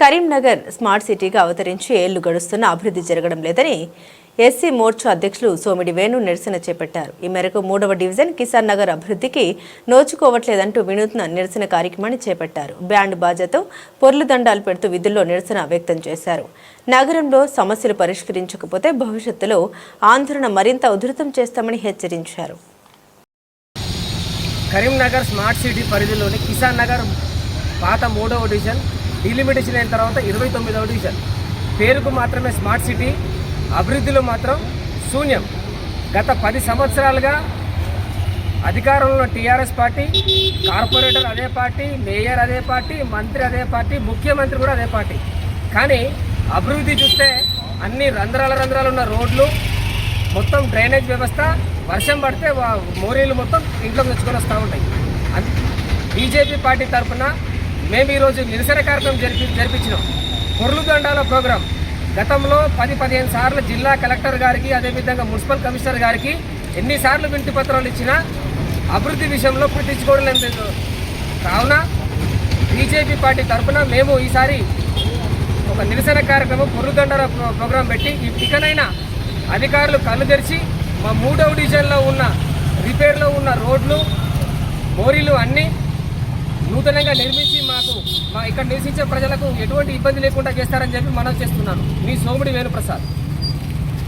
Karimnagar smart సిటీగా అవతరించి ఏళ్ళు గడుస్తున్న అభివృద్ధి జరగడం లేదని ఎస్సీ మోర్చా అధ్యక్షులు సోమిడి వేణు నిరసన చేపట్టారు. ఈ మేరకు మూడవ డివిజన్ కిసాన్ నగర్ అభివృద్ధికి నోచుకోవట్లేదంటూ వినూత్న నిరసన కార్యక్రమాన్ని చేపట్టారు. బ్యాండ్ బాజాతో పొర్లు దండాలు పెడుతూ విధుల్లో నిరసన వ్యక్తం చేశారు. నగరంలో సమస్యలు పరిష్కరించకపోతే భవిష్యత్తులో ఆందోళన మరింత ఉధృతం చేస్తామని హెచ్చరించారు. కరీంనగర్ స్మార్ట్ సిటీ పరిధిలోని కిసాన్ నగర్ పాత మూడవ డివిజన్ డిలిమిటేషన్ అయిన తర్వాత ఇరవై తొమ్మిదవ డివిజన్. పేరుకు మాత్రమే స్మార్ట్ సిటీ అభివృద్ధిలో మాత్రం శూన్యం. గత పది సంవత్సరాలుగా అధికారంలో ఉన్న టీఆర్ఎస్ పార్టీ కార్పొరేటర్ అదే పార్టీ మేయర్ అదే పార్టీ మంత్రి అదే పార్టీ ముఖ్యమంత్రి కూడా అదే పార్టీ. కానీ అభివృద్ధి చూస్తే అన్ని రంధ్రాల రంధ్రాలు ఉన్న రోడ్లు మొత్తం డ్రైనేజ్ వ్యవస్థ వర్షం పడితే వా- మోరీలు మొత్తం ఇంట్లోకి తెచ్చుకొని వస్తూ ఉంటాయి. బీజేపీ పార్టీ తరఫున మేము ఈరోజు నిరసన కార్యక్రమం జరిపి జరిపించినాం. పొర్లు దండాల ప్రోగ్రాం. గతంలో పది పదిహేను సార్లు జిల్లా కలెక్టర్ గారికి అదేవిధంగా మున్సిపల్ కమిషనర్ గారికి ఎన్నిసార్లు వింటి పత్రాలు ఇచ్చినా అభివృద్ధి విషయంలో పట్టించుకోవడం లేదు. కావున బీజేపీ పార్టీ తరఫున మేము ఈసారి ఒక నిరసన కార్యక్రమం పొర్రుదండల ప్రోగ్రాం పెట్టి ఈ ఇకనైనా అధికారులు కళ్ళు తెరిచి మా మూడవ డివిజన్లో ఉన్న రిపేర్లో ఉన్న రోడ్లు మోరీలు అన్నీ నూతనంగా నిర్మించి మా ఇక్కడ నివసించే ప్రజలకు ఎటువంటి ఇబ్బంది లేకుండా చేస్తారని చెప్పి మనం చేస్తున్నాను మీ సోముడి వేణుప్రసాద్.